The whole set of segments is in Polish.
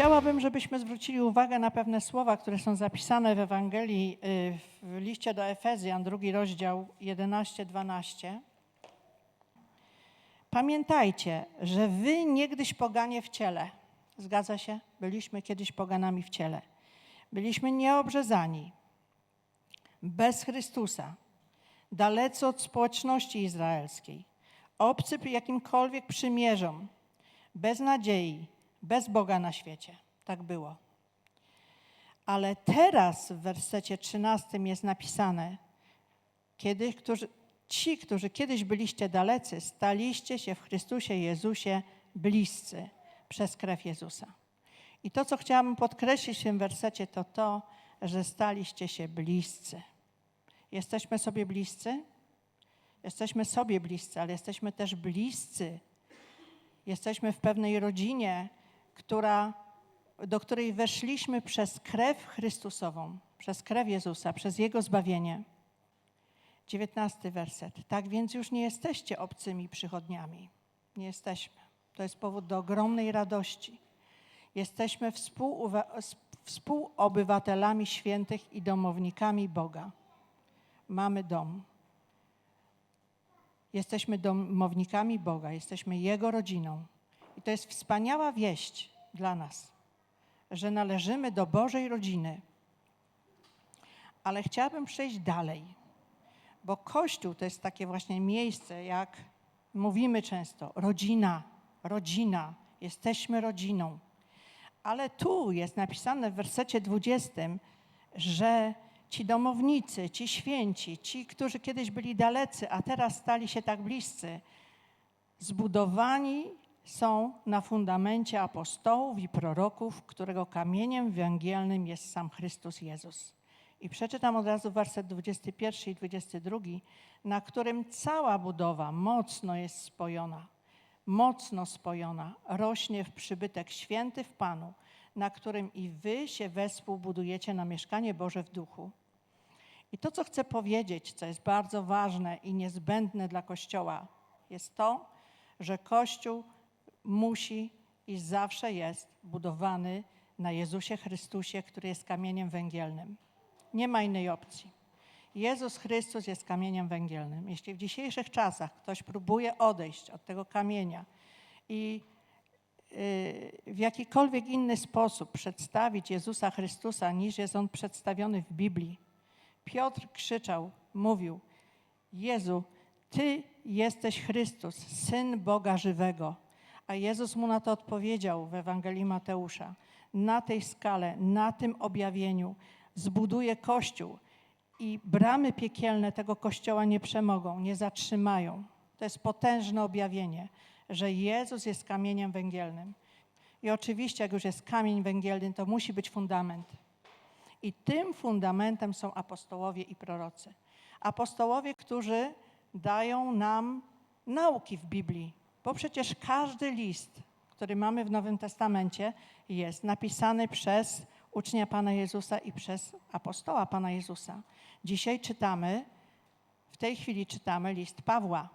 Chciałabym, żebyśmy zwrócili uwagę na pewne słowa, które są zapisane w Ewangelii, y, w liście do Efezjan, drugi rozdział 11-12. Pamiętajcie, że wy niegdyś poganie w ciele. Zgadza się? Byliśmy kiedyś poganami w ciele. Byliśmy nieobrzezani, bez Chrystusa, dalecy od społeczności izraelskiej, obcy jakimkolwiek przymierzom, bez nadziei, bez Boga na świecie. Tak było. Ale teraz w wersecie 13 jest napisane, kiedy, którzy, ci, którzy kiedyś byliście dalecy, staliście się w Chrystusie Jezusie bliscy przez krew Jezusa. I to, co chciałabym podkreślić w tym wersecie, to to, że staliście się bliscy. Jesteśmy sobie bliscy? Jesteśmy sobie bliscy, ale jesteśmy też bliscy. Jesteśmy w pewnej rodzinie, która, do której weszliśmy przez krew Chrystusową, przez krew Jezusa, przez Jego zbawienie. Dziewiętnasty werset. Tak więc już nie jesteście obcymi przychodniami. Nie jesteśmy. To jest powód do ogromnej radości. Jesteśmy współobywatelami świętych i domownikami Boga. Mamy dom. Jesteśmy domownikami Boga, jesteśmy Jego rodziną. I to jest wspaniała wieść dla nas, że należymy do Bożej rodziny. Ale chciałabym przejść dalej, bo Kościół to jest takie właśnie miejsce, jak mówimy często, rodzina, rodzina, jesteśmy rodziną. Ale tu jest napisane w wersecie 20, że ci domownicy, ci święci, ci, którzy kiedyś byli dalecy, a teraz stali się tak bliscy, zbudowani są na fundamencie apostołów i proroków, którego kamieniem węgielnym jest sam Chrystus Jezus. I przeczytam od razu werset 21 i 22, na którym cała budowa mocno jest spojona, mocno spojona, rośnie w przybytek święty w Panu, na którym i wy się wespół budujecie na mieszkanie Boże w duchu. I to, co chcę powiedzieć, co jest bardzo ważne i niezbędne dla Kościoła, jest to, że Kościół musi i zawsze jest budowany na Jezusie Chrystusie, który jest kamieniem węgielnym. Nie ma innej opcji. Jezus Chrystus jest kamieniem węgielnym. Jeśli w dzisiejszych czasach ktoś próbuje odejść od tego kamienia i yy, w jakikolwiek inny sposób przedstawić Jezusa Chrystusa, niż jest on przedstawiony w Biblii, Piotr krzyczał, mówił: Jezu, Ty jesteś Chrystus, syn Boga żywego. A Jezus mu na to odpowiedział w Ewangelii Mateusza: Na tej skale, na tym objawieniu zbuduję kościół i bramy piekielne tego kościoła nie przemogą, nie zatrzymają. To jest potężne objawienie, że Jezus jest kamieniem węgielnym. I oczywiście, jak już jest kamień węgielny, to musi być fundament. I tym fundamentem są apostołowie i prorocy. Apostołowie, którzy dają nam nauki w Biblii, bo przecież każdy list, który mamy w Nowym Testamencie, jest napisany przez ucznia Pana Jezusa i przez apostoła Pana Jezusa. Dzisiaj czytamy, w tej chwili czytamy list Pawła.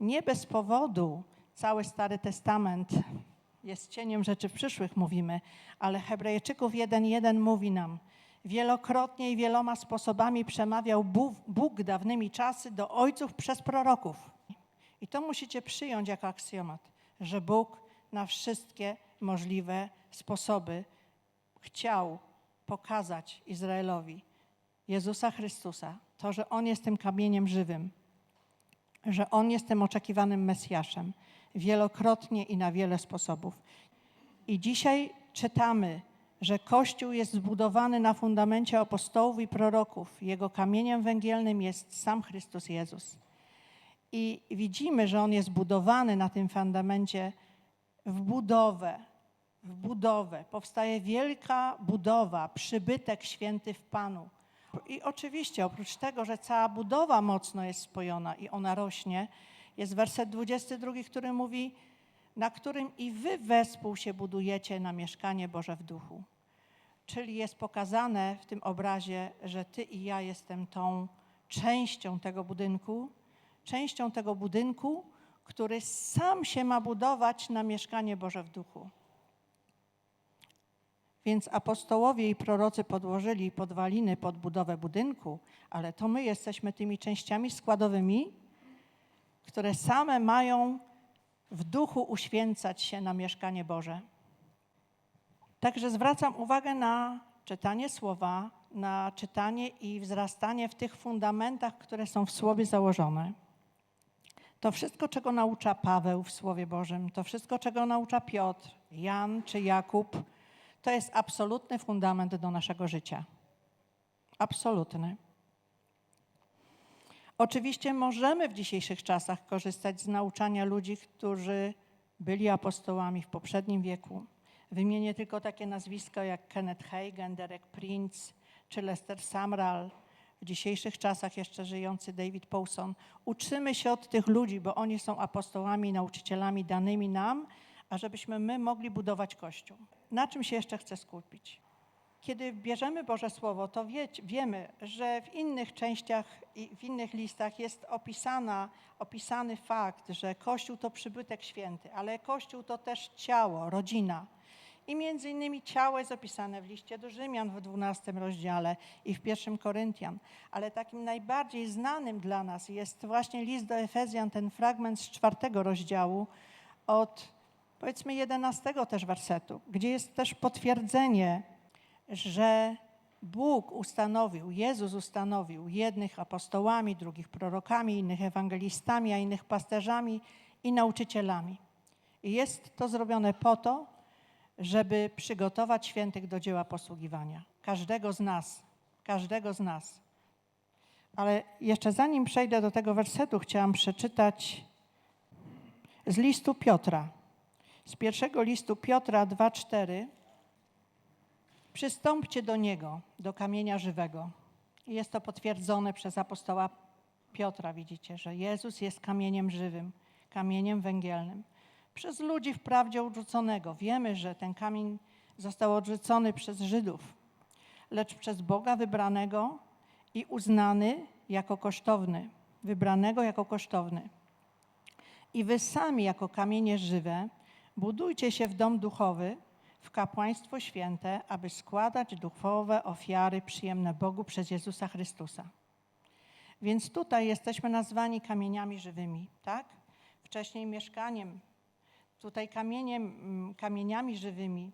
Nie bez powodu cały Stary Testament jest cieniem rzeczy przyszłych, mówimy, ale Hebrajczyków 1.1 mówi nam, wielokrotnie i wieloma sposobami przemawiał Bóg, dawnymi czasy do ojców przez proroków. I to musicie przyjąć jako aksjomat, że Bóg na wszystkie możliwe sposoby chciał pokazać Izraelowi Jezusa Chrystusa, to, że On jest tym kamieniem żywym, że On jest tym oczekiwanym Mesjaszem, wielokrotnie i na wiele sposobów. I dzisiaj czytamy, że Kościół jest zbudowany na fundamencie apostołów i proroków. Jego kamieniem węgielnym jest sam Chrystus Jezus. I widzimy, że On jest budowany na tym fundamencie w budowę, w budowę. Powstaje wielka budowa, przybytek święty w Panu. I oczywiście, oprócz tego, że cała budowa mocno jest spojona i ona rośnie, jest werset 22, który mówi, na którym i wy wespół się budujecie na mieszkanie Boże w duchu. Czyli jest pokazane w tym obrazie, że ty i ja jestem tą częścią tego budynku, częścią tego budynku, który sam się ma budować na mieszkanie Boże w duchu. Więc apostołowie i prorocy podłożyli podwaliny pod budowę budynku, ale to my jesteśmy tymi częściami składowymi, które same mają w duchu uświęcać się na mieszkanie Boże. Także zwracam uwagę na czytanie słowa, na czytanie i wzrastanie w tych fundamentach, które są w słowie założone. To wszystko, czego naucza Paweł w Słowie Bożym, to wszystko, czego naucza Piotr, Jan czy Jakub, to jest absolutny fundament do naszego życia. Absolutny. Oczywiście możemy w dzisiejszych czasach korzystać z nauczania ludzi, którzy byli apostołami w poprzednim wieku. Wymienię tylko takie nazwiska jak Kenneth Hagen, Derek Prince czy Lester Samral, w dzisiejszych czasach jeszcze żyjący David Paulson. Uczymy się od tych ludzi, bo oni są apostołami, nauczycielami danymi nam, ażebyśmy my mogli budować Kościół. Na czym się jeszcze chcę skupić? Kiedy bierzemy Boże Słowo, to wie, wiemy, że w innych częściach i w innych listach jest opisana, opisany fakt, że Kościół to przybytek święty, ale Kościół to też ciało, rodzina. I między innymi ciało jest opisane w liście do Rzymian w 12 rozdziale i w 1 Koryntian. Ale takim najbardziej znanym dla nas jest właśnie list do Efezjan, ten fragment z czwartego rozdziału od powiedzmy 11 też wersetu, gdzie jest też potwierdzenie, że Bóg ustanowił, Jezus ustanowił jednych apostołami, drugich prorokami, innych ewangelistami, a innych pasterzami i nauczycielami. I jest to zrobione po to, żeby przygotować świętych do dzieła posługiwania. Każdego z nas, każdego z nas. Ale jeszcze zanim przejdę do tego wersetu, chciałam przeczytać z listu Piotra. Z pierwszego listu Piotra 2:4. Przystąpcie do niego, do kamienia żywego. Jest to potwierdzone przez apostoła Piotra, widzicie, że Jezus jest kamieniem żywym, kamieniem węgielnym przez ludzi wprawdzie odrzuconego. Wiemy, że ten kamień został odrzucony przez Żydów, lecz przez Boga wybranego i uznany jako kosztowny, wybranego jako kosztowny. I wy sami jako kamienie żywe budujcie się w dom duchowy, w kapłaństwo święte, aby składać duchowe ofiary przyjemne Bogu przez Jezusa Chrystusa. Więc tutaj jesteśmy nazwani kamieniami żywymi, tak? Wcześniej mieszkaniem tutaj kamieniem, kamieniami żywymi,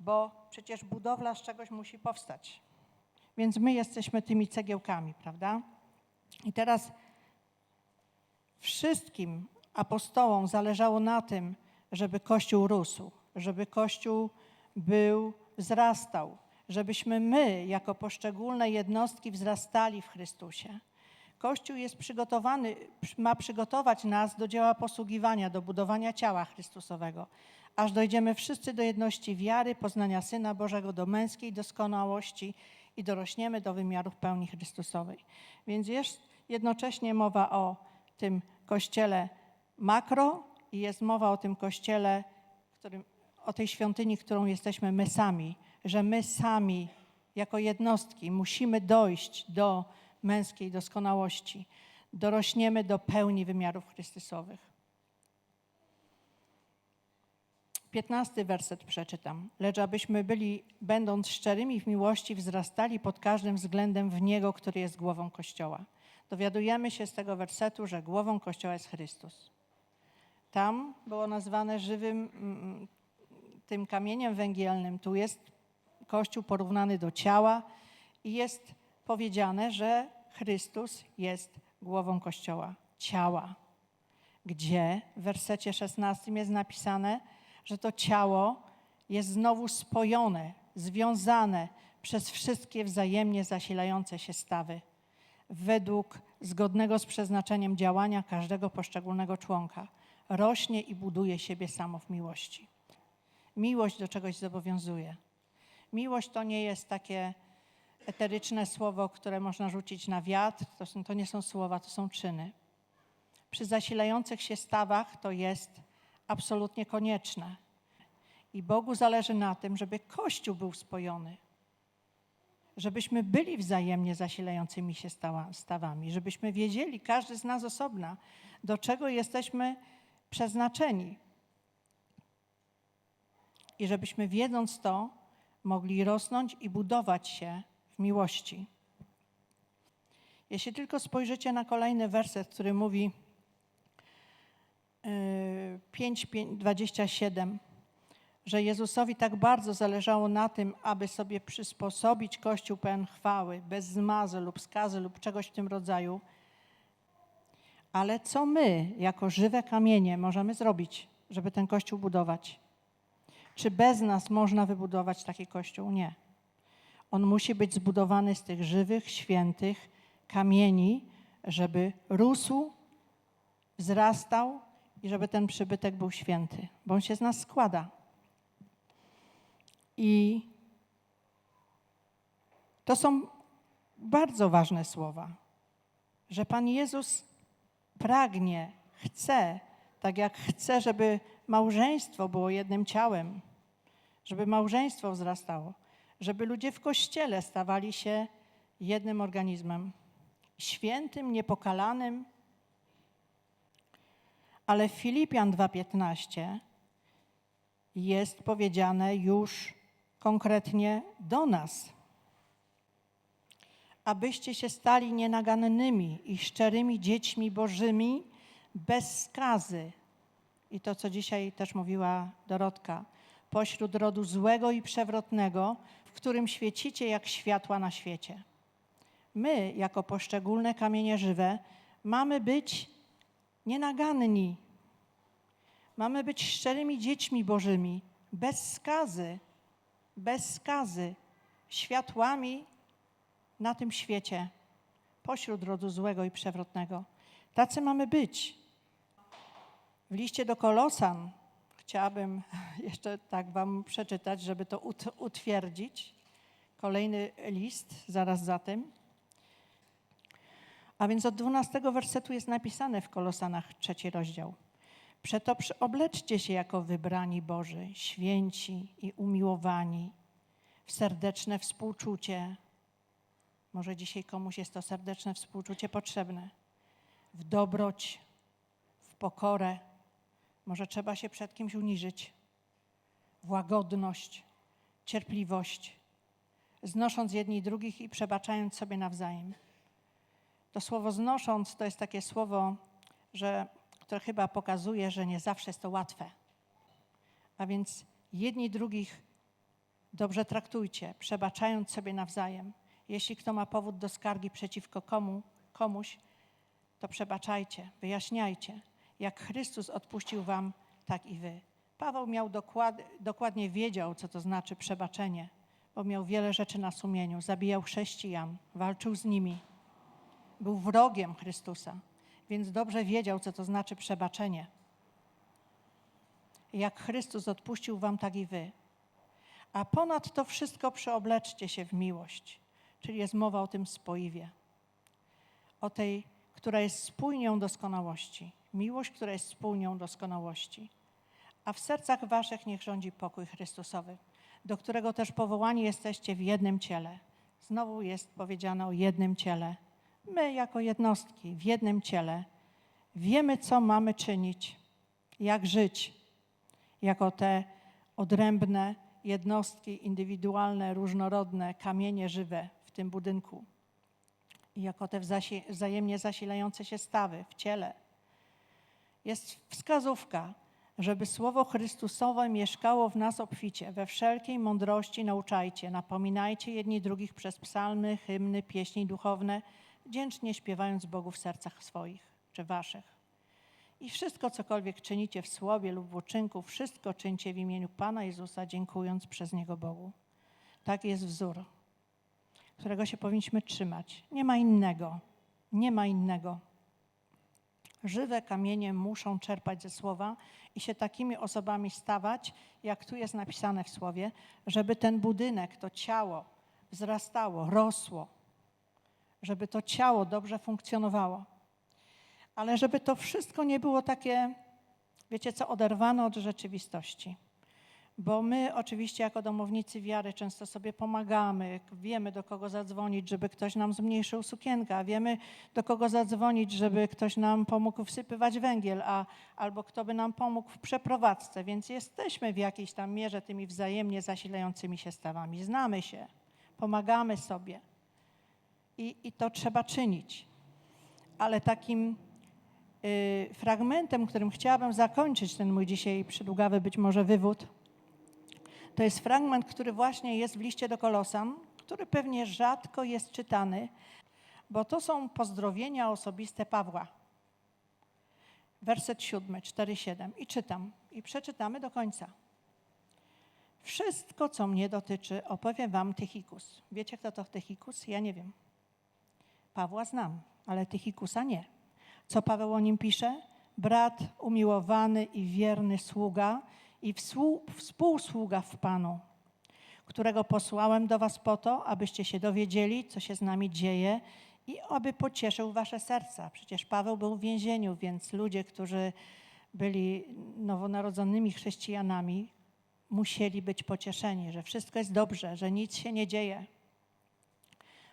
bo przecież budowla z czegoś musi powstać. Więc my jesteśmy tymi cegiełkami, prawda? I teraz wszystkim apostołom zależało na tym, żeby Kościół rósł, żeby Kościół był, wzrastał, żebyśmy my, jako poszczególne jednostki, wzrastali w Chrystusie. Kościół jest przygotowany, ma przygotować nas do dzieła posługiwania, do budowania ciała Chrystusowego, aż dojdziemy wszyscy do jedności wiary, poznania Syna Bożego, do męskiej doskonałości i dorośniemy do wymiarów pełni Chrystusowej. Więc jest jednocześnie mowa o tym Kościele makro i jest mowa o tym Kościele, którym, o tej świątyni, którą jesteśmy my sami, że my sami jako jednostki musimy dojść do męskiej doskonałości. Dorośniemy do pełni wymiarów Chrystusowych. Piętnasty werset przeczytam. Lecz abyśmy byli, będąc szczerymi w miłości, wzrastali pod każdym względem w Niego, który jest głową Kościoła. Dowiadujemy się z tego wersetu, że głową Kościoła jest Chrystus. Tam było nazwane żywym mm, tym kamieniem węgielnym. Tu jest Kościół porównany do ciała i jest powiedziane, że Chrystus jest głową Kościoła, ciała, gdzie w wersecie 16 jest napisane, że to ciało jest znowu spojone, związane przez wszystkie wzajemnie zasilające się stawy, według zgodnego z przeznaczeniem działania każdego poszczególnego członka. Rośnie i buduje siebie samo w miłości. Miłość do czegoś zobowiązuje. Miłość to nie jest takie eteryczne słowo, które można rzucić na wiatr, to, są, to nie są słowa, to są czyny. Przy zasilających się stawach to jest absolutnie konieczne. I Bogu zależy na tym, żeby Kościół był spojony, żebyśmy byli wzajemnie zasilającymi się stawami, żebyśmy wiedzieli, każdy z nas osobna, do czego jesteśmy przeznaczeni. I żebyśmy wiedząc to, mogli rosnąć i budować się w miłości. Jeśli tylko spojrzycie na kolejny werset, który mówi yy, 5:27, że Jezusowi tak bardzo zależało na tym, aby sobie przysposobić Kościół pełen chwały, bez zmazy lub skazy lub czegoś w tym rodzaju. Ale co my, jako żywe kamienie, możemy zrobić, żeby ten Kościół budować? Czy bez nas można wybudować taki Kościół? Nie. On musi być zbudowany z tych żywych, świętych kamieni, żeby rósł, wzrastał i żeby ten przybytek był święty, bo on się z nas składa. I to są bardzo ważne słowa, że Pan Jezus pragnie, chce, tak jak chce, żeby małżeństwo było jednym ciałem, żeby małżeństwo wzrastało, żeby ludzie w kościele stawali się jednym organizmem, świętym, niepokalanym. Ale w Filipian 2:15 jest powiedziane już konkretnie do nas. Abyście się stali nienagannymi i szczerymi dziećmi bożymi, bez skazy. I to, co dzisiaj też mówiła Dorotka, pośród rodu złego i przewrotnego, którym świecicie jak światła na świecie. My, jako poszczególne kamienie żywe, mamy być nienaganni. Mamy być szczerymi dziećmi bożymi, bez skazy, bez skazy, światłami na tym świecie, pośród rodu złego i przewrotnego. Tacy mamy być. W liście do Kolosan chciałabym jeszcze tak Wam przeczytać, żeby to utwierdzić. Kolejny list zaraz za tym. A więc od 12 wersetu jest napisane w Kolosanach trzeci rozdział. Przeto obleczcie się jako wybrani Boży, święci i umiłowani, w serdeczne współczucie. Może dzisiaj komuś jest to serdeczne współczucie potrzebne. W dobroć, w pokorę. Może trzeba się przed kimś uniżyć. W łagodność, cierpliwość, znosząc jedni drugich i przebaczając sobie nawzajem. To słowo znosząc to jest takie słowo, że które chyba pokazuje, że nie zawsze jest to łatwe. A więc jedni drugich dobrze traktujcie, przebaczając sobie nawzajem. Jeśli kto ma powód do skargi przeciwko komu, komuś, to przebaczajcie, wyjaśniajcie. Jak Chrystus odpuścił wam, tak i wy. Paweł miał dokład, dokładnie wiedział, co to znaczy przebaczenie, bo miał wiele rzeczy na sumieniu. Zabijał chrześcijan, walczył z nimi. Był wrogiem Chrystusa więc dobrze wiedział, co to znaczy przebaczenie. Jak Chrystus odpuścił wam, tak i wy. A ponad to wszystko przeobleczcie się w miłość, czyli jest mowa o tym spoiwie, o tej, która jest spójnią doskonałości. Miłość, która jest spójnią doskonałości. A w sercach waszych niech rządzi pokój Chrystusowy, do którego też powołani jesteście w jednym ciele. Znowu jest powiedziane o jednym ciele My, jako jednostki w jednym ciele, wiemy, co mamy czynić, jak żyć, jako te odrębne jednostki indywidualne, różnorodne, kamienie żywe w tym budynku. I jako te wzajemnie zasilające się stawy w ciele. Jest wskazówka, żeby Słowo Chrystusowe mieszkało w nas obficie. We wszelkiej mądrości nauczajcie, napominajcie jedni drugich przez psalmy, hymny, pieśni duchowne, wdzięcznie śpiewając Bogu w sercach swoich czy waszych. I wszystko, cokolwiek czynicie w słowie lub w uczynku, wszystko czyńcie w imieniu Pana Jezusa, dziękując przez Niego Bogu. Tak jest wzór, którego się powinniśmy trzymać. Nie ma innego. Nie ma innego. Żywe kamienie muszą czerpać ze słowa i się takimi osobami stawać, jak tu jest napisane w słowie, żeby ten budynek, to ciało wzrastało, rosło, żeby to ciało dobrze funkcjonowało. Ale żeby to wszystko nie było takie, wiecie co, oderwane od rzeczywistości. Bo my oczywiście jako domownicy wiary często sobie pomagamy, wiemy do kogo zadzwonić, żeby ktoś nam zmniejszył sukienkę, a wiemy do kogo zadzwonić, żeby ktoś nam pomógł wsypywać węgiel, a, albo kto by nam pomógł w przeprowadzce, więc jesteśmy w jakiejś tam mierze tymi wzajemnie zasilającymi się stawami. Znamy się, pomagamy sobie i, i to trzeba czynić. Ale takim y, fragmentem, którym chciałabym zakończyć ten mój dzisiaj przydługawy być może wywód, to jest fragment, który właśnie jest w liście do Kolosan, który pewnie rzadko jest czytany, bo to są pozdrowienia osobiste Pawła. Werset 7, 4, 7. I czytam, i przeczytamy do końca. Wszystko, co mnie dotyczy, opowiem wam Tychikus. Wiecie, kto to Tychikus? Ja nie wiem. Pawła znam, ale Tychikusa nie. Co Paweł o nim pisze? Brat umiłowany i wierny sługa i współ, współsługa w Panu, którego posłałem do was po to, abyście się dowiedzieli, co się z nami dzieje i aby pocieszył wasze serca. Przecież Paweł był w więzieniu, więc ludzie, którzy byli nowonarodzonymi chrześcijanami, musieli być pocieszeni, że wszystko jest dobrze, że nic się nie dzieje.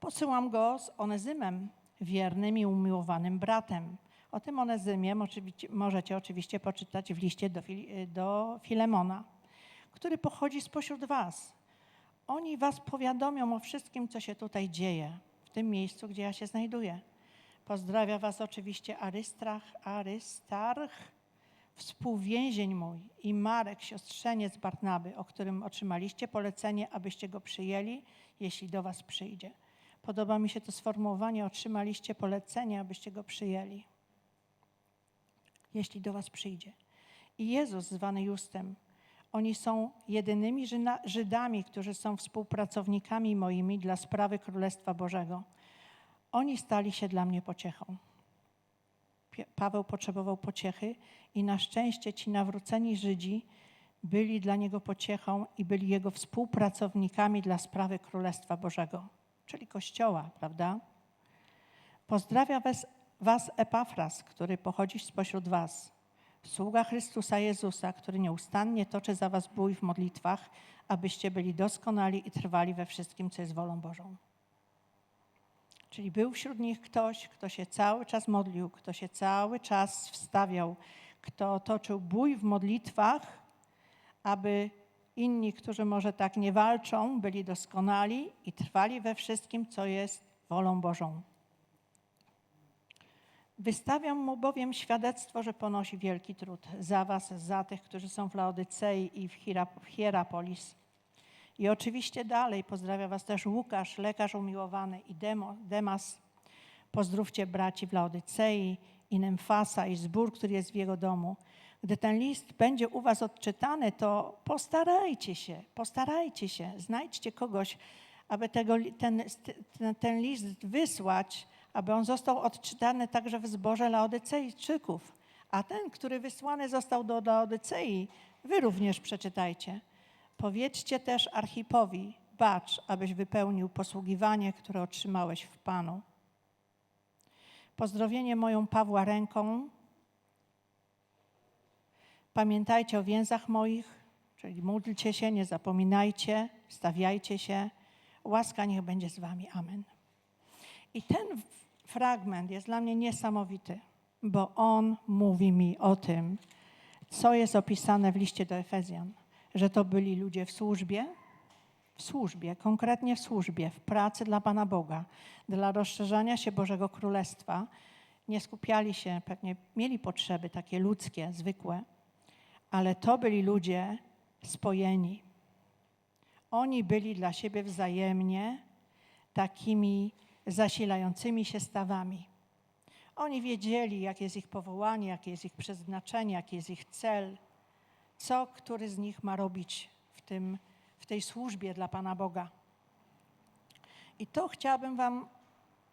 Posyłam go z Onezymem, wiernym i umiłowanym bratem. O tym Onezymie możecie oczywiście poczytać w liście do, do Filemona, który pochodzi spośród was. Oni was powiadomią o wszystkim, co się tutaj dzieje, w tym miejscu, gdzie ja się znajduję. Pozdrawia was oczywiście Arystrach, Arystarch, współwięzień mój i Marek, siostrzeniec Barnaby, o którym otrzymaliście polecenie, abyście go przyjęli, jeśli do was przyjdzie. Podoba mi się to sformułowanie, otrzymaliście polecenie, abyście go przyjęli, jeśli do was przyjdzie. I Jezus zwany Justem. Oni są jedynymi Żydami, którzy są współpracownikami moimi dla sprawy Królestwa Bożego. Oni stali się dla mnie pociechą. Paweł potrzebował pociechy i na szczęście ci nawróceni Żydzi byli dla niego pociechą i byli jego współpracownikami dla sprawy Królestwa Bożego czyli Kościoła, prawda? Pozdrawia was, was Epafras, który pochodzi spośród was, sługa Chrystusa Jezusa, który nieustannie toczy za was bój w modlitwach, abyście byli doskonali i trwali we wszystkim, co jest wolą Bożą. Czyli był wśród nich ktoś, kto się cały czas modlił, kto się cały czas wstawiał, kto toczył bój w modlitwach, aby Inni, którzy może tak nie walczą, byli doskonali i trwali we wszystkim, co jest wolą Bożą. Wystawiam mu bowiem świadectwo, że ponosi wielki trud za was, za tych, którzy są w Laodycei i w Hierapolis. I oczywiście dalej pozdrawia was też Łukasz, lekarz umiłowany i Demas. Pozdrówcie braci w Laodycei i Nemfasa i zbór, który jest w jego domu. Gdy ten list będzie u Was odczytany, to postarajcie się, postarajcie się, znajdźcie kogoś, aby tego, ten, ten list wysłać, aby on został odczytany także w zborze Laodycejczyków. A ten, który wysłany został do Laodycei, wy również przeczytajcie. Powiedzcie też Archipowi, bacz, abyś wypełnił posługiwanie, które otrzymałeś w Panu. Pozdrowienie moją Pawła ręką, Pamiętajcie o więzach moich, czyli módlcie się, nie zapominajcie, stawiajcie się. Łaska niech będzie z wami. Amen. I ten fragment jest dla mnie niesamowity, bo on mówi mi o tym, co jest opisane w liście do Efezjan, że to byli ludzie w służbie, w służbie, konkretnie w służbie, w pracy dla Pana Boga, dla rozszerzania się Bożego Królestwa. Nie skupiali się, pewnie mieli potrzeby takie ludzkie, zwykłe, ale to byli ludzie spojeni. Oni byli dla siebie wzajemnie takimi zasilającymi się stawami. Oni wiedzieli, jakie jest ich powołanie, jakie jest ich przeznaczenie, jaki jest ich cel, co który z nich ma robić w, tym, w tej służbie dla Pana Boga. I to chciałabym Wam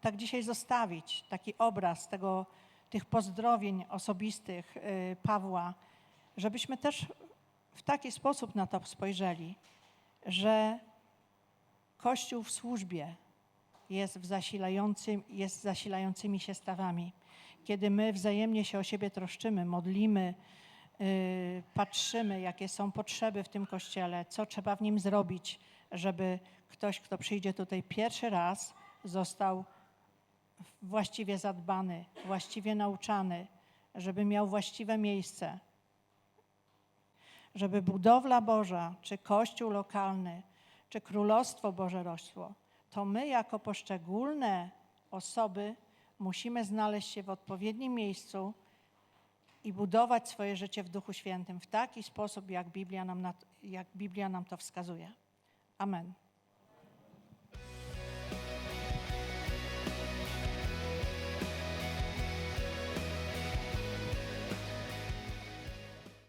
tak dzisiaj zostawić, taki obraz tego, tych pozdrowień osobistych y, Pawła żebyśmy też w taki sposób na to spojrzeli, że Kościół w służbie jest, w zasilającym, jest zasilającymi się stawami. Kiedy my wzajemnie się o siebie troszczymy, modlimy, y, patrzymy, jakie są potrzeby w tym kościele, co trzeba w nim zrobić, żeby ktoś, kto przyjdzie tutaj pierwszy raz, został właściwie zadbany, właściwie nauczany, żeby miał właściwe miejsce, żeby budowla Boża, czy kościół lokalny, czy królestwo Boże rosło, to my jako poszczególne osoby musimy znaleźć się w odpowiednim miejscu i budować swoje życie w Duchu Świętym w taki sposób, jak Biblia nam, na, jak Biblia nam to wskazuje. Amen.